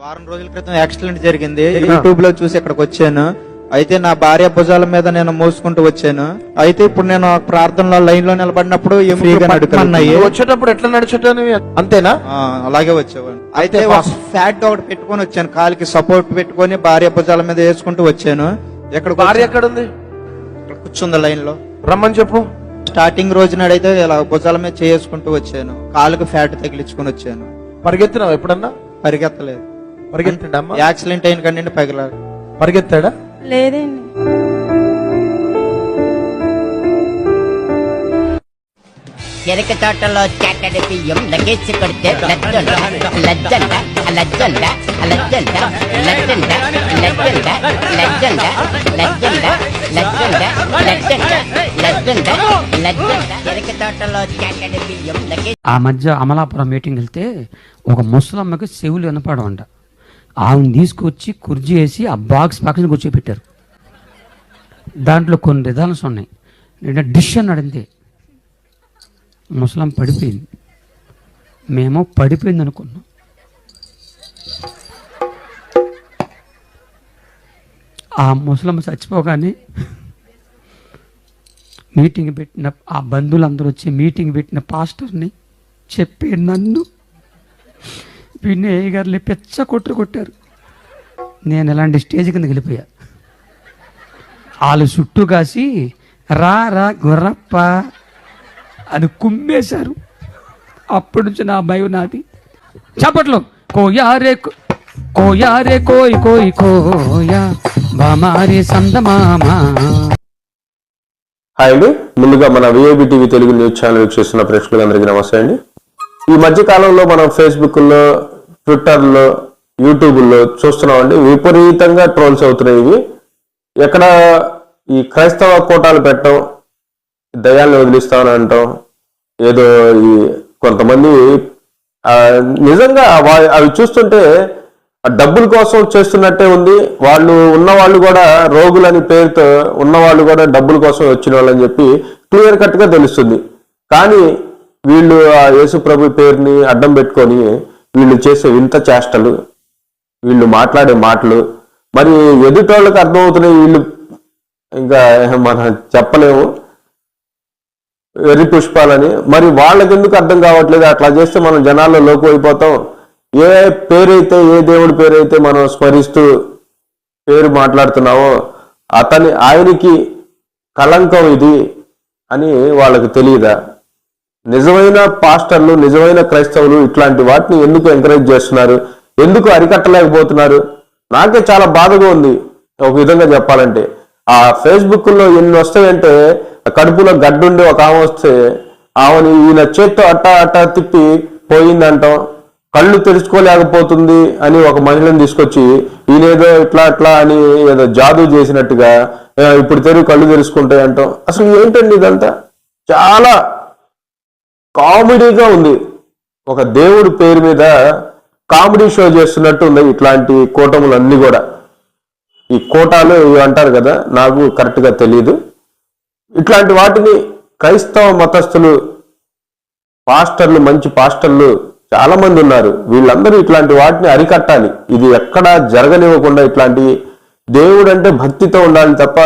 వారం రోజుల క్రితం యాక్సిడెంట్ జరిగింది. యూట్యూబ్లో చూసి ఇక్కడికి వచ్చాను. అయితే నా భార్య భుజాల మీద నేను మోసుకుంటూ వచ్చాను. అయితే ఇప్పుడు నేను ప్రార్థనలో లైన్లో నిలబడినప్పుడు వచ్చేటప్పుడు ఎట్లా నడిచేటాను అంతేనా? ఆ, అలాగే వచ్చేవాడిని. అయితే ఫ్యాట్ ఒకటి పెట్టుకొని వచ్చాను. కాలికి సపోర్ట్ పెట్టుకొని భార్య భుజాల మీద వేసుకుంటూ వచ్చాను. ఎక్కడ భార్య ఎక్కడ ఉంది కూర్చుంది లైన్లో రమ్మని చెప్పు. స్టార్టింగ్ రోజు నాడైతే ఇలా భుజాల మీద చేసుకుంటూ వచ్చాను. కాలుకి ఫ్యాట్ తగిలించుకొని వచ్చాను. పరిగెత్తినావు ఎప్పుడన్నా? పరిగెత్తలేదు. పరిగెత్తిండా అమ్మా యాక్సిడెంట్ అయిన కండి పగిలా పరిగెత్తాడా లేదండి చెరక తోటలో చాటడి బియ్యం లగేజ్ కొడితే లజ్జండ లజ్జండ లజ్జండ లజ్జండ లజ్జండ లజ్జండ లజ్జండ లజ్జండ లజ్జండ లజ్జండ లజ్జండ లజ్జండ చెరక తోటలో చాటడి బియ్యం లగేజ్ ఆ మధ్య అమలాపురం మీటింగ్ వెళ్తే ఒక ముసలమ్మకి చెవులు వినపడమంట ఆమెను తీసుకొచ్చి కుర్జీ వేసి ఆ బాక్స్ పక్కన కూర్చోబెట్టారు. దాంట్లో కొన్ని రిజల్ట్స్ ఉన్నాయి. నేను డిష్ అన్నాడు అంతే ముసలం పడిపోయింది. మేము పడిపోయింది అనుకున్నాం. ఆ ముసలమ్మ చచ్చిపోగానే మీటింగ్ పెట్టిన ఆ బంధువులందరూ వచ్చి మీటింగ్ పెట్టిన పాస్టర్ని చెప్పి నన్ను వినయ్ గారిని పెచ్చ కొట్టు కొట్టారు. నేను ఎలాంటి స్టేజ్ కింద వెళ్ళిపోయా. వాళ్ళు చుట్టూ కాసి రా రా గుర్రప్ప అని కుమ్మేశారు. అప్పటి నుంచి నా భయం నాది. చప్పట్లో కోయారే కో- కోయారే కోయి కోయి కోయా బామారి సందమామా హాయ్ అండి. ముందుగా మన VIB TV Telugu news channel వీక్షిస్తున్న ప్రేక్షకులందరికీ నమస్తే అండి. ఈ మధ్య కాలంలో మనం ఫేస్బుక్ ట్విట్టర్లో యూట్యూబ్లో చూస్తున్నామండి. విపరీతంగా ట్రోల్స్ అవుతున్నాయి ఇవి. ఎక్కడ ఈ క్రైస్తవ కోటాలు పెట్టడం దయాల్ని వదిలిస్తామని అంటాం. ఏదో ఈ కొంతమంది నిజంగా అవి చూస్తుంటే డబ్బుల కోసం చేస్తున్నట్టే ఉంది. వాళ్ళు ఉన్న వాళ్ళు కూడా రోగులని పేరుతో ఉన్న వాళ్ళు కూడా డబ్బుల కోసం వచ్చిన వాళ్ళని చెప్పి క్లియర్ కట్గా తెలుస్తుంది. కానీ వీళ్ళు ఆ యేసు ప్రభు పేరుని అడ్డం పెట్టుకొని వీళ్ళు చేసే వింత చేష్టలు వీళ్ళు మాట్లాడే మాటలు మరి ఎదుటోళ్ళకి అర్థమవుతున్నాయి వీళ్ళు ఇంకా మనం చెప్పలేము వెర్రి పుష్పాలని. మరి వాళ్ళకి ఎందుకు అర్థం కావట్లేదు? అట్లా చేస్తే మనం జనాల్లో లోకు అయిపోతాం. ఏ పేరైతే ఏ దేవుడి పేరైతే మనం స్మరిస్తూ పేరు మాట్లాడుతున్నామో అతని ఆయనకి కళంకం ఇది అని వాళ్ళకి తెలియదా? నిజమైన పాస్టర్లు నిజమైన క్రైస్తవులు ఇట్లాంటి వాటిని ఎందుకు ఎంకరేజ్ చేస్తున్నారు? ఎందుకు అరికట్టలేకపోతున్నారు? నాకే చాలా బాధగా ఉంది. ఒక విధంగా చెప్పాలంటే ఆ ఫేస్బుక్లో ఎన్ని వస్తాయంటే కడుపులో గడ్డుండి ఒక ఆమె వస్తే ఆమెని ఈయన చేత్తో అట్టా అట్టా తిప్పి పోయిందంటాం. కళ్ళు తెరుచుకోలేకపోతుంది అని ఒక మహిళను తీసుకొచ్చి ఈయనేదో ఇట్లా అట్లా అని ఏదో జాదూ చేసినట్టుగా ఇప్పుడు తెరుగు కళ్ళు తెరుచుకుంటాయి అంటాం. అసలు ఏంటండి ఇదంతా? చాలా కామెడీగా ఉంది. ఒక దేవుడి పేరు మీద కామెడీ షో చేస్తున్నట్టు ఉంది ఇట్లాంటి కూటములు అన్నీ కూడా. ఈ కోటాలు ఇవి అంటారు కదా నాకు కరెక్ట్గా తెలియదు ఇట్లాంటి వాటిని క్రైస్తవ మతస్థులు పాస్టర్లు మంచి పాస్టర్లు చాలామంది ఉన్నారు. వీళ్ళందరూ ఇట్లాంటి వాటిని అరికట్టాలి. ఇది ఎక్కడా జరగనివ్వకుండా ఇట్లాంటి దేవుడు అంటే భక్తితో ఉండాలి తప్ప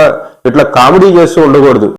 ఇట్లా కామెడీ చేస్తూ ఉండకూడదు.